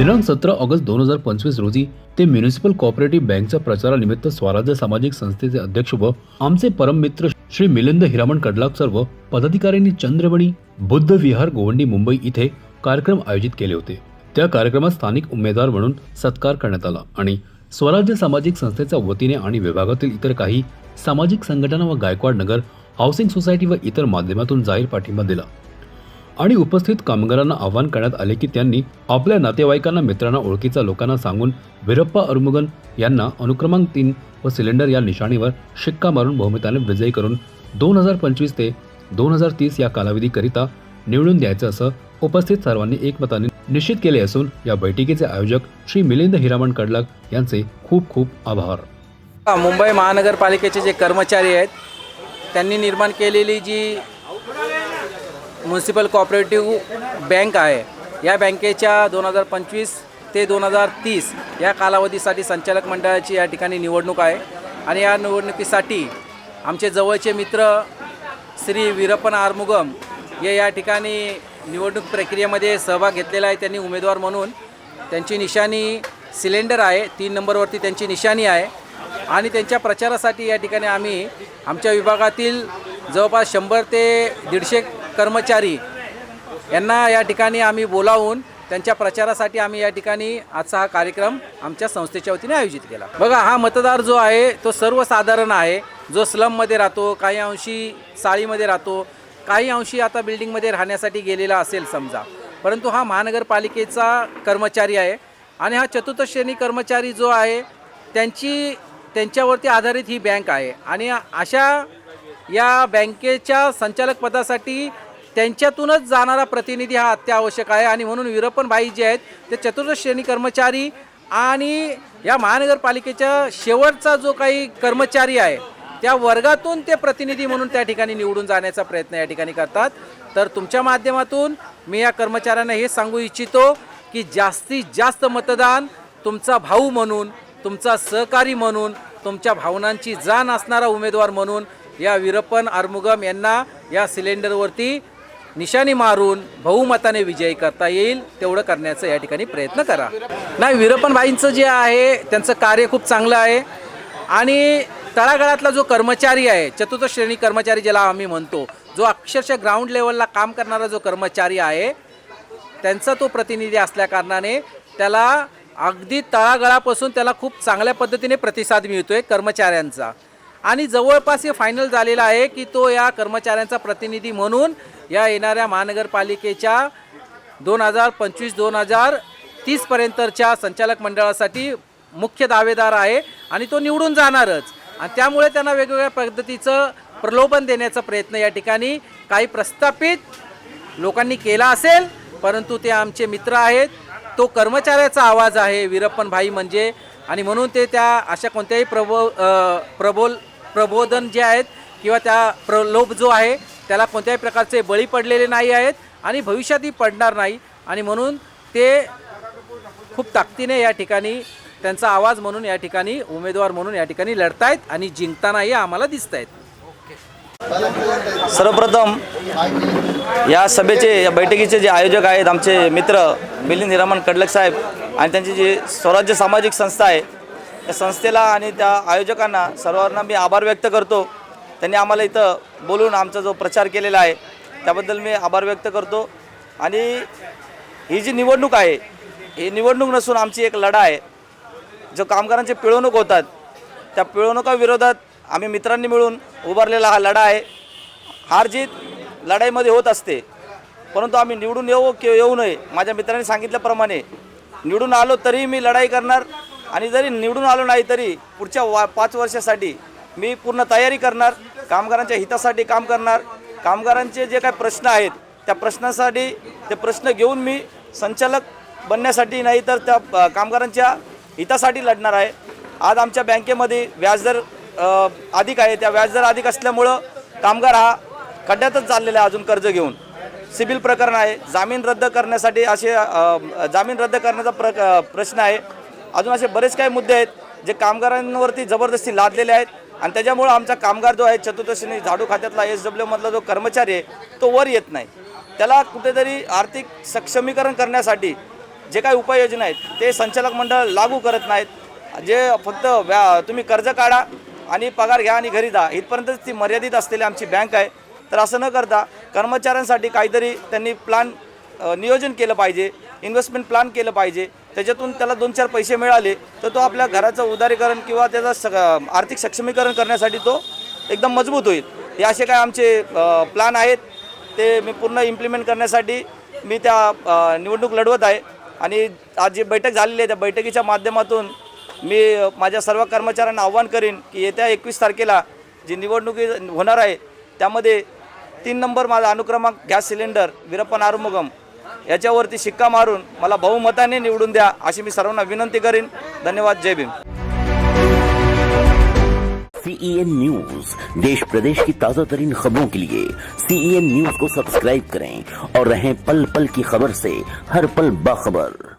दिनांक सतरा ऑगस्ट दोन हजार पंचवीस रोजी ते म्युनिसिपल कॉपरेटिव्ह बँकच्या प्रचारानिमित्त स्वराज्य सामाजिक संस्थेचे अध्यक्ष व आमचे परम मित्र श्री मिलिंद हिरामण कडलाक सर्व पदाधिकाऱ्यांनी चंद्रवणी बुद्ध विहार गोवंडी मुंबई इथे कार्यक्रम आयोजित केले होते. त्या कार्यक्रमात स्थानिक उमेदवार म्हणून सत्कार करण्यात आला आणि स्वराज्य सामाजिक संस्थेच्या वतीने आणि विभागातील इतर काही सामाजिक संघटना व गायकवाड नगर हाऊसिंग सोसायटी व इतर माध्यमातून जाहीर पाठिंबा दिला. आणि उपस्थित कामगारांना आवाहन करण्यात आले की त्यांनी आपल्या नातेवाईकांना मित्रांना ओळखीच्या लोकांना सांगून विरप्पा अरुमुगन यांना अनुक्रमांक तीन व सिलेंडर या निशाणीवर शिक्का मारून बहुमताने विजयी करून दोन हजार पंचवीस ते दोन हजार तीस या कालावधीकरिता निवडून द्यायचं असं उपस्थित सर्वांनी एकमताने निश्चित केले असून या बैठकीचे आयोजक श्री मिलिंद हिरामण कडलक यांचे खूप खूप आभार. मुंबई महानगरपालिकेचे जे कर्मचारी आहेत त्यांनी निर्माण केलेली जी म्युन्सिपल कॉपरेटिव्ह बँक आहे. या बँकेच्या दोन हजार पंचवीस ते दोन हजार तीस या कालावधीसाठी संचालक मंडळाची या ठिकाणी निवडणूक आहे. आणि या निवडणुकीसाठी आमचे जवळचे मित्र श्री वीरप्पन आरमुगम हे या ठिकाणी निवडणूक प्रक्रियेमध्ये सहभाग घेतलेला आहे. त्यांनी उमेदवार म्हणून त्यांची निशाणी सिलेंडर आहे. तीन नंबरवरती त्यांची निशाणी आहे. आणि त्यांच्या प्रचारासाठी या ठिकाणी आम्ही आमच्या विभागातील जवळपास शंभर ते दीडशे कर्मचारी. यांना या ठिकाणी आम्ही बोलावून त्यांच्या प्रचारासाठी आम्ही या ठिकाणी आजचा हा कार्यक्रम आमच्या संस्थेच्या वतीने आयोजित केला. बघा हा मतदार जो आहे तो सर्वसाधारण आहे. जो स्लममध्ये राहतो काही अंशी चाळीमध्ये राहतो काही अंशी आता बिल्डिंगमध्ये राहण्यासाठी गेलेला असेल समजा. परंतु हा महानगरपालिकेचा कर्मचारी आहे आणि हा चतुर्थ श्रेणी कर्मचारी जो आहे त्यांची त्यांच्यावरती आधारित ही बँक आहे. आणि अशा या बँकेच्या संचालक पदासाठी त्यांच्यातूनच जाणारा प्रतिनिधी हा अत्यावश्यक आहे. आणि म्हणून विरपन भाई जे आहेत ते चतुर्थ श्रेणी कर्मचारी आणि या महानगरपालिकेच्या शेवटचा जो काही कर्मचारी आहे त्या वर्गातून ते प्रतिनिधी म्हणून त्या ठिकाणी निवडून जाण्याचा प्रयत्न या ठिकाणी करतात. तर तुमच्या माध्यमातून मी या कर्मचाऱ्यांना हे सांगू इच्छितो की जास्तीत जास्त मतदान तुमचा भाऊ म्हणून तुमचा सहकारी म्हणून तुमच्या भावनांची जाण असणारा उमेदवार म्हणून या वीरप्पन आरमुगम यांना या सिलेंडरवरती निशाणी मारून बहुमताने विजयी करता येईल तेवढं करण्याचा या ठिकाणी प्रयत्न करा. नाही वीरप्पन भाईंचं जे आहे त्यांचं कार्य खूप चांगलं आहे. आणि तळागाळातला जो कर्मचारी आहे चतुर्थ श्रेणी कर्मचारी ज्याला आम्ही म्हणतो जो अक्षरशः ग्राउंड लेवलला काम करणारा जो कर्मचारी आहे त्यांचा तो प्रतिनिधी असल्याकारणाने त्याला अगदी तळागळापासून त्याला खूप चांगल्या पद्धतीने प्रतिसाद मिळतो आहे कर्मचाऱ्यांचा. आणि जवळपास हे फायनल झालेलं आहे की तो या कर्मचाऱ्यांचा प्रतिनिधी म्हणून या येणाऱ्या महानगरपालिकेच्या दोन हजार पंचवीस दोन हजार तीसपर्यंतच्या संचालक मंडळासाठी मुख्य दावेदार आहे आणि तो निवडून जाणारच. आणि त्यामुळे त्यांना वेगवेगळ्या पद्धतीचं प्रलोभन देण्याचा प्रयत्न या ठिकाणी काही प्रस्थापित लोकांनी केला असेल परंतु ते आमचे मित्र आहेत. तो कर्मचाऱ्याचा आवाज आहे वीरप्पन भाई म्हणजे. आणि म्हणून ते त्या अशा कोणत्याही प्रबो प्रबोल प्रबोधन जे आहेत किंवा त्या प्रलोभ जो आहे त्याला कोणत्याही प्रकारचे बळी पडलेले नाही आहेत आणि भविष्यातही पडणार नाही. आणि म्हणून ते खूप ताकदीने या ठिकाणी त्यांचा आवाज म्हणून या ठिकाणी उमेदवार म्हणून या ठिकाणी लढतायत आणि जिंकतानाही आम्हाला दिसत आहेत सर्वप्रथम या सभेचे या बैठकीचे जे आयोजक आहेत आमचे मित्र मिलिंद हिरामन कडलक साहेब आणि त्यांची जी स्वराज्य सामाजिक संस्था आहे त्या संस्थेला आणि त्या आयोजकांना सर्वांना मी आभार व्यक्त करतो. त्यांनी आम्हाला इथं बोलून आमचा जो प्रचार केलेला आहे त्याबद्दल मी आभार व्यक्त करतो. आणि ही जी निवडणूक आहे ही निवडणूक नसून आमची एक लढा आहे. जो कामगारांचे पिळवणूक होतात त्या पिळवणुकाविरोधात आम्ही मित्रांनी मिळून उभारलेला हा लढा आहे. हार जीत लढाईमध्ये होत असते परंतु आम्ही निवडून येऊ किंवा येऊ नये माझ्या मित्रांनी सांगितल्याप्रमाणे निवडून आलो तरीही मी लढाई करणार. आणि जरी निवडून आलो नाही तरी पुढच्या वा पाच वर्षासाठी मी पूर्ण तयारी करणार कामगारांच्या हितासाठी काम करणार. कामगारांचे जे काही प्रश्न आहेत त्या प्रश्नासाठी ते प्रश्न घेऊन मी संचालक बनण्यासाठी नाही तर त्या कामगारांच्या हितासाठी लढणार आहे. आज आमच्या बँकेमध्ये व्याजदर अधिक आहे. त्या व्याजदर अधिक असल्यामुळं कामगार हा खड्ड्यातच चाललेला आहे अजून कर्ज घेऊन. सिबिल प्रकरण आहे. जामीन रद्द करण्यासाठी असे जामीन रद्द करण्याचा प्र प्रश्न आहे. अजून असे बरेच काही मुद्दे आहेत जे कामगारांवरती जबरदस्ती लादलेले आहेत. आणि त्याच्यामुळं आमचा कामगार जो आहे चतुर्दशीने झाडू खात्यातला एस डब्ल्यूमधला जो कर्मचारी आहे तो वर येत नाही. त्याला कुठेतरी आर्थिक सक्षमीकरण करण्यासाठी जे काही उपाययोजना आहेत ते संचालक मंडळ लागू करत नाहीत. जे फक्त व्या तुम्ही कर्ज काढा आणि पगार घ्या आणि घरी जा इथपर्यंतच ती मर्यादित असलेली आमची बँक आहे. तर असं न करता कर्मचाऱ्यांसाठी काहीतरी त्यांनी प्लान नियोजन केलं पाहिजे. इन्व्हेस्टमेंट प्लॅन केलं पाहिजे. त्याच्यातून त्याला दोन चार पैसे मिळाले तर तो आपल्या घराचं उदारीकरण किंवा त्याचं सग आर्थिक सक्षमीकरण करण्यासाठी तो एकदम मजबूत होईल. हे असे काय आमचे प्लान आहेत. ते मी पूर्ण इम्प्लिमेंट करण्यासाठी मी त्या निवडणूक लढवत आहे. आणि आज जी बैठक झालेली आहे त्या बैठकीच्या माध्यमातून मी माझ्या सर्व कर्मचाऱ्यांना आव्हान करीन की येत्या एकवीस तारखेला जी निवडणुकी होणार आहे त्यामध्ये तीन नंबर माझा अनुक्रमांक गॅस सिलेंडर विरप्पन आरुमुगम याच्यावरती शिक्का मारून मला बहुमताने निवडून द्या अशी मी सर्वांना विनंती करीन. धन्यवाद जय भीम. सीईएन न्यूज देश प्रदेश की ताजा तरीन खबरों के लिए सीईएन न्यूज को सब्सक्राइब करें और रहें पल पल की खबर से हर पल बाखबर।